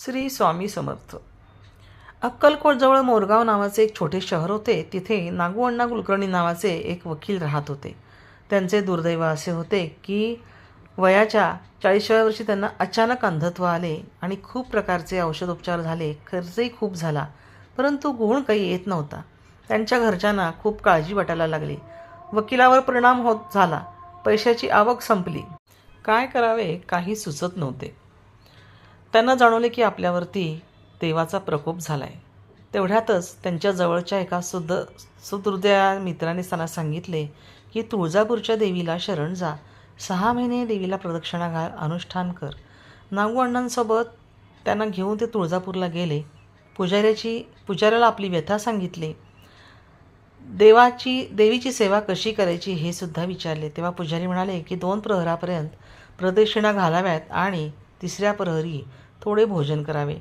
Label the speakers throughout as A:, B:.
A: श्री स्वामी समर्थ. अक्कलकोटजवळ मोरगाव नावाचे एक छोटे शहर होते. तिथे नागूअण्णा कुलकर्णी नावाचे एक वकील राहत होते. त्यांचे दुर्दैव असे होते की वयाच्या चाळीसव्या वर्षी त्यांना अचानक अंधत्व आले आणि खूप प्रकारचे औषधोपचार झाले. खर्चही खूप झाला परंतु गुण काही येत नव्हता. त्यांच्या घरच्यांना खूप काळजी वाटायला लागली. वकिलावर परिणाम होत झाला. पैशाची आवक संपली. काय करावे काही सुचत नव्हते. त्यांना जाणवले की आपल्यावरती देवाचा प्रकोप झाला आहे तेवढ्यातच त्यांच्या जवळच्या एका सुद सुदृदया मित्राने त्यांना सांगितले की तुळजापूरच्या देवीला शरण जा. सहा महिने देवीला प्रदक्षिणा घाल अनुष्ठान कर. नागू अण्णांसोबत त्यांना घेऊन ते तुळजापूरला गेले. पुजाऱ्याची पुजाऱ्याला आपली व्यथा सांगितली. देवाची देवीची सेवा कशी करायची हे सुद्धा विचारले. तेव्हा पुजारी म्हणाले की दोन प्रहरापर्यंत प्रदक्षिणा घालाव्यात आणि तिसऱ्या प्रहरी थोडे भोजन करावे.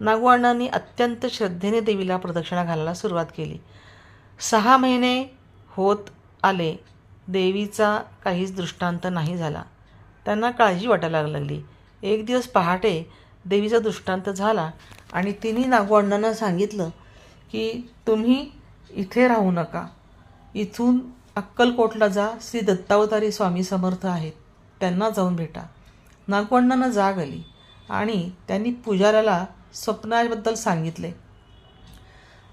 A: नागवाण्णांनी अत्यंत श्रद्धेने देवीला प्रदक्षिणा घालायला सुरुवात केली. सहा महिने होत आले देवीचा काहीच दृष्टांत नाही झाला. त्यांना काळजी वाटायला लागली. एक दिवस पहाटे देवीचा दृष्टांत झाला आणि तिने नागवाण्णांना सांगितलं की तुम्ही इथे राहू नका. इथून अक्कलकोटला जा. श्री दत्तावतारी स्वामी समर्थ आहेत. त्यांना जाऊन भेटा. नागवण्णांना जाग आली आणि त्यांनी पुजाऱ्याला स्वप्नाबद्दल सांगितले.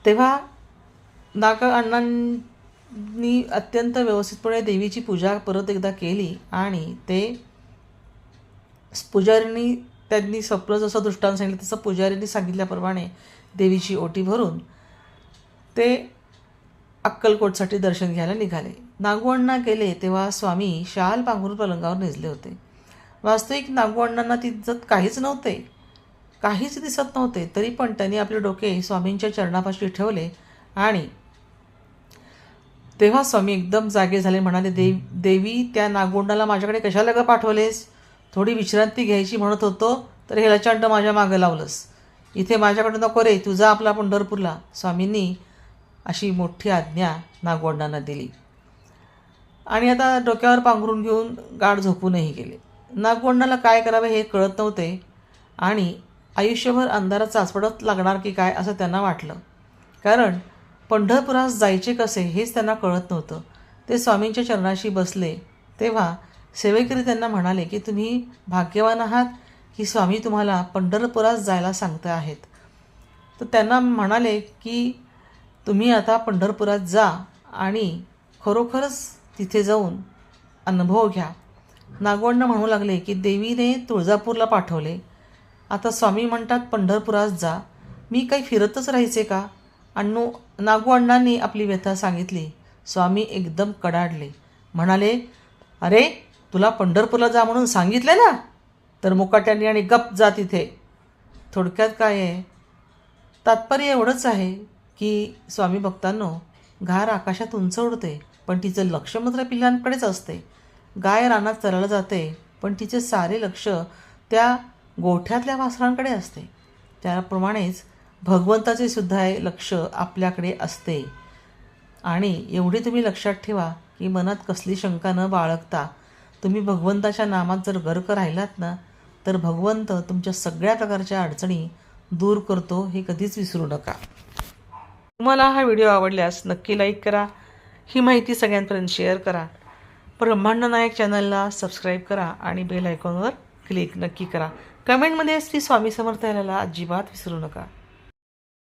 A: तेव्हा नाग अण्णांनी अत्यंत व्यवस्थितपणे देवीची पूजा परत एकदा केली आणि ते पुजारींनी त्यांनी स्वप्न जसं दृष्टांत सांगितलं तसं पुजाऱ्यांनी सांगितल्याप्रमाणे देवीची ओटी भरून ते अक्कलकोटसाठी दर्शन घ्यायला निघाले. नागवण्णा गेले तेव्हा स्वामी शाल पांघरून पलंगावर निजले होते. वास्तविक नागू अण्णांना तिथं काहीच नव्हते. काहीच दिसत नव्हते. तरी पण त्यांनी आपले डोके स्वामींच्या चरणापाशी ठेवले आणि तेव्हा स्वामी एकदम जागे झाले. म्हणाले देव देवी त्या नागोंडाला माझ्याकडे कशाला ग पाठवलेस? थोडी विश्रांती घ्यायची म्हणत होतो तर हे लचांड माझ्या मागं लावलंस. इथे माझ्याकडे नको रे तुझा आपला पंढरपूरला. स्वामींनी अशी मोठी आज्ञा नागोंडांना दिली. आणि आता डोक्यावर पांघरून घेऊन गाढ झोपूनही गेले. नागवंडाला काय करावे हे कळत नव्हते. आणि आयुष्यभर अंधारात चाचपडत लागणार की काय असं त्यांना वाटलं. कारण पंढरपुरास जायचे कसे हेच त्यांना कळत नव्हतं. ते स्वामींच्या चरणाशी बसले. तेव्हा सेवेकरी त्यांना म्हणाले की तुम्ही भाग्यवान आहात की स्वामी तुम्हाला पंढरपुरास जायला सांगते आहेत. तर त्यांना म्हणाले की तुम्ही आता पंढरपुरात जा आणि खरोखरच तिथे जाऊन अनुभव घ्या. नागवण्ण म्हणू लागले की देवीने तुळजापूरला पाठवले. आता स्वामी म्हणतात पंढरपुरात जा. मी काही फिरतच राहायचे का? अण्णू नागू अण्णांनी आपली व्यथा सांगितली. स्वामी एकदम कडाडले. म्हणाले अरे तुला पंढरपूरला जा म्हणून सांगितले ना? तर मुकाट्याने आणि गप जा तिथे. थोडक्यात काय आहे? तात्पर्य एवढंच आहे की स्वामी भक्तांनो घार आकाशात उंच उडते पण तिचं लक्ष मात्र पिल्लांकडेच असते. गाय रानात चरायला जाते पण तिचे सारे लक्ष त्या गोठ्यातल्या वासरांकडे असते. त्याप्रमाणेच भगवंताचे सुद्धा हे लक्ष आपल्याकडे असते. आणि एवढी तुम्ही लक्षात ठेवा की मनात कसली शंका न बाळगता तुम्ही भगवंताच्या नामात जर गर्क राहिलात ना तर भगवंत तुमच्या सगळ्या प्रकारच्या अडचणी दूर करतो हे कधीच विसरू नका. तुम्हाला हा व्हिडिओ आवडल्यास नक्की लाईक करा. ही माहिती सगळ्यांपर्यंत शेअर करा. ब्रह्मांड नायक चॅनलला सबस्क्राईब करा आणि बेल आयकॉनवर क्लिक नक्की करा. कमेंटमध्ये श्री स्वामी समर्थ याला अजिबात विसरू नका.